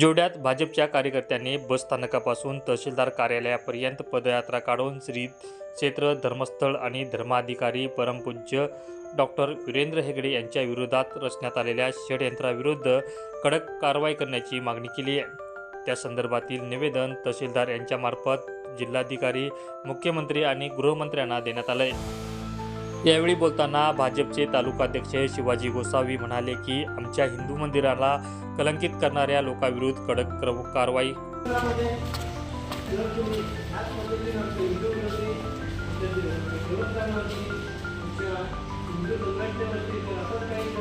जोड्यात भाजपच्या कार्यकर्त्यांनी बसस्थानकापासून तहसीलदार कार्यालयापर्यंत पदयात्रा काढून श्री क्षेत्र धर्मस्थळ आणि धर्माधिकारी परमपूज्य डॉक्टर वीरेंद्र हेगडे यांच्या विरोधात रचण्यात आलेल्या षडयंत्राविरुद्ध कडक कारवाई करण्याची मागणी केली आहे. त्या संदर्भातील निवेदन तहसीलदार यांच्यामार्फत जिल्हाधिकारी मुख्यमंत्री आणि गृहमंत्र्यांना देण्यात आलं आहे यावेळी बोलताना भाजपचे तालुकाध्यक्ष शिवाजी गोसावी म्हणाले की आमच्या हिंदू मंदिराला कलंकित करणाऱ्या लोकांविरुद्ध कडक कारवाई. हिंदू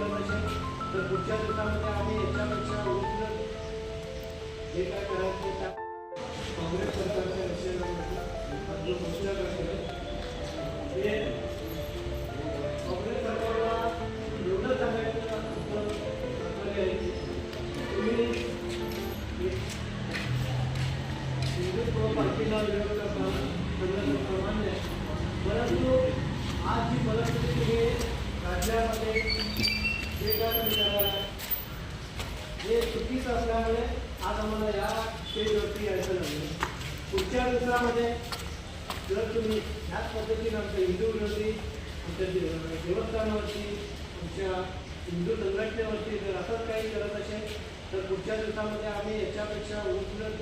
हिंदुत्व पार्टीला विरोध करता सगळं आहे. परंतु आज जी परिस्थिती हे राज्यामध्ये जे काय हे चुकीचं असल्यामुळे आज आम्हाला या स्टेजवरती यायचं लागलं पुढच्या दिवसामध्ये जर तुम्ही ह्याच पद्धतीनं आमच्या हिंदू विरोधी आमच्या दे- देवस्थानावरती आमच्या हिंदू संघटनेवरती जर असंच काही करत असेल तर पुढच्या दिवसामध्ये आम्ही याच्यापेक्षा उलट